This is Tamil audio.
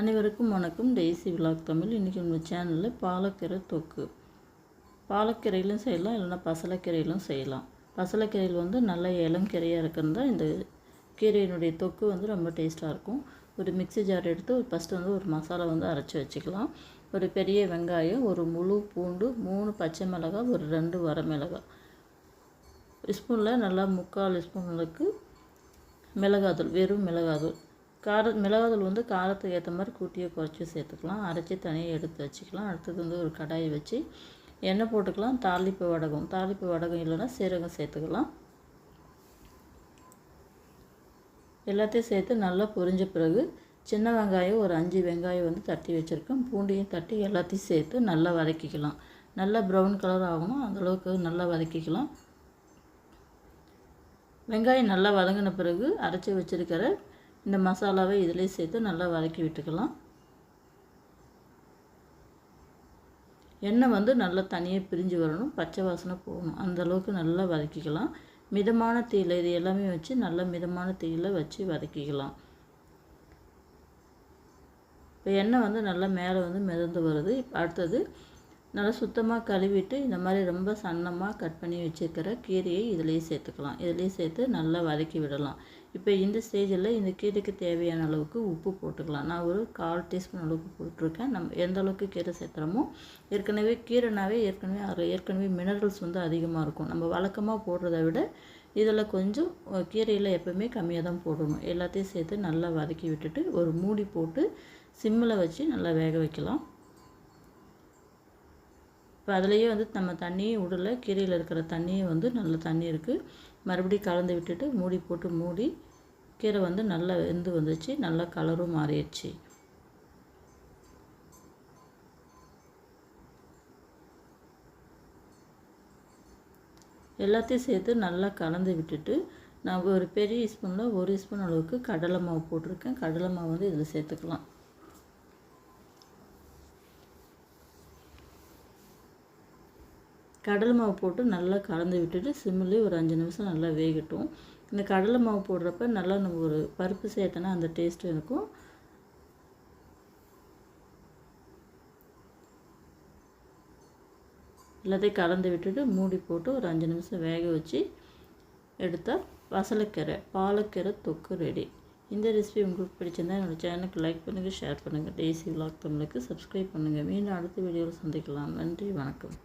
அனைவருக்கும் வணக்கம். Daisy vlog Tamil. இன்றைக்கி நம்ம சேனலில் பாலக்கீரை தொக்கு. பாலக்கீரையிலும் செய்யலாம் இல்லைன்னா பசலைக்கீரையிலும் செய்யலாம். பசலைக்கீரையில் வந்து நல்ல இளங்கீரையாக கீரையாக தான் இந்த கீரையினுடைய தொக்கு வந்து ரொம்ப டேஸ்ட்டாக இருக்கும். ஒரு மிக்ஸி ஜார் எடுத்து ஒரு ஃபஸ்ட்டு வந்து ஒரு மசாலா வந்து அரைச்சி வச்சுக்கலாம். ஒரு பெரிய வெங்காயம் ஒரு முழு பூண்டு மூணு பச்சை மிளகாய் ஒரு ரெண்டு வரமிளகாய் ஸ்பூனில் நல்லா முக்கால் ஸ்பூனுக்கு அளவுக்கு மிளகாத்தூள் வெறும் மிளகாத்தூள். கார மிளகாத்தூள் வந்து காரத்துக்கு ஏற்ற மாதிரி கூட்டியை குறைச்சி சேர்த்துக்கலாம். அரைச்சி தனியாக எடுத்து வச்சுக்கலாம். அடுத்தது வந்து ஒரு கடாயை வச்சு எண்ணெய் போட்டுக்கலாம். தாளிப்பு வடகம். தாளிப்பு வடகம் இல்லைன்னா சீரகம் சேர்த்துக்கலாம். எல்லாத்தையும் சேர்த்து நல்லா பொரிஞ்ச பிறகு சின்ன வெங்காயம் ஒரு அஞ்சு வெங்காயம் வந்து தட்டி வச்சுருக்கேன். பூண்டையும் தட்டி எல்லாத்தையும் சேர்த்து நல்லா வதக்கிக்கலாம். நல்லா ப்ரௌன் கலர் ஆகணும். அந்தளவுக்கு நல்லா வதக்கிக்கலாம். வெங்காயம் நல்லா வதங்கின பிறகு அரைச்சி வச்சுருக்கிற இந்த மசாலாவை இதிலே சேர்த்து நல்லா வதக்கி விட்டுக்கலாம். எண்ணெய் வந்து நல்லா தனியாக பிரிஞ்சு வரணும். பச்சை வாசனை போகணும். அந்த அளவுக்கு நல்லா வதக்கிக்கலாம். மிதமான தீயில் இது எல்லாமே வச்சு நல்லா மிதமான தீயில் வச்சு வதக்கிக்கலாம். இப்போ எண்ணெய் வந்து நல்லா மேலே வந்து மிதந்து வருது. இப்போ அடுத்தது நல்லா சுத்தமாக கழுவிட்டு இந்த மாதிரி ரொம்ப சன்னமாக கட் பண்ணி வச்சுருக்கிற கீரையை இதிலேயே சேர்த்துக்கலாம். இதிலேயே சேர்த்து நல்லா வதக்கி விடலாம். இப்போ இந்த ஸ்டேஜில் இந்த கீரைக்கு தேவையான அளவுக்கு உப்பு போட்டுக்கலாம். நான் ஒரு கால் டீஸ்பூன் அளவுக்கு போட்டிருக்கேன். நம்ம எந்த அளவுக்கு கீரை சேர்த்துறோமோ ஏற்கனவே கீரைனாவே ஏற்கனவே அதில் ஏற்கனவே மினரல்ஸ் வந்து அதிகமாக இருக்கும். நம்ம வழக்கமாக போடுறத விட இதில் கொஞ்சம் கீரையில் எப்போவுமே கம்மியாக தான் போடணும். எல்லாத்தையும் சேர்த்து நல்லா வதக்கி விட்டுட்டு ஒரு மூடி போட்டு சிம்மில் வச்சு நல்லா வேக வைக்கலாம். இப்போ அதுலேயே வந்து நம்ம தண்ணியும் விடலை. கீரையில் இருக்கிற தண்ணியும் வந்து நல்ல தண்ணி இருக்குது மறுபடியும் கலந்து விட்டுட்டு மூடி போட்டு மூடி கீரை வந்து நல்லா வெந்து வந்துச்சு. நல்லா கலரும் மாறிடுச்சு. எல்லாத்தையும் சேர்த்து நல்லா கலந்து விட்டுட்டு நான் ஒரு பெரிய ஸ்பூனில் ஒரு ஸ்பூன் அளவுக்கு கடலை மாவு போட்டிருக்கேன். கடலை மாவு வந்து இதில் சேர்த்துக்கலாம். கடலை மாவு போட்டு நல்லா கலந்து விட்டுட்டு சிம்மிலே ஒரு அஞ்சு நிமிஷம் நல்லா வேகட்டும். இந்த கடலை மாவு போடுறப்ப நல்லா நம்ம ஒரு பருப்பு சேர்த்தனா அந்த டேஸ்ட்டும் இருக்கும். எல்லாத்தையும் கலந்து விட்டுட்டு மூடி போட்டு ஒரு அஞ்சு நிமிஷம் வேக வச்சு எடுத்தால் வசலக்கீரை பாலக்கீரை தொக்கு ரெடி இந்த ரெசிபி உங்களுக்கு பிடிச்சிருந்தா என்னோடய சேனலுக்கு லைக் பண்ணுங்கள் ஷேர் பண்ணுங்கள் டேசி விலாக் தமிழுக்கு சப்ஸ்கிரைப் பண்ணுங்கள் மீண்டும் அடுத்த வீடியோவில் சந்திக்கலாம். நன்றி வணக்கம்.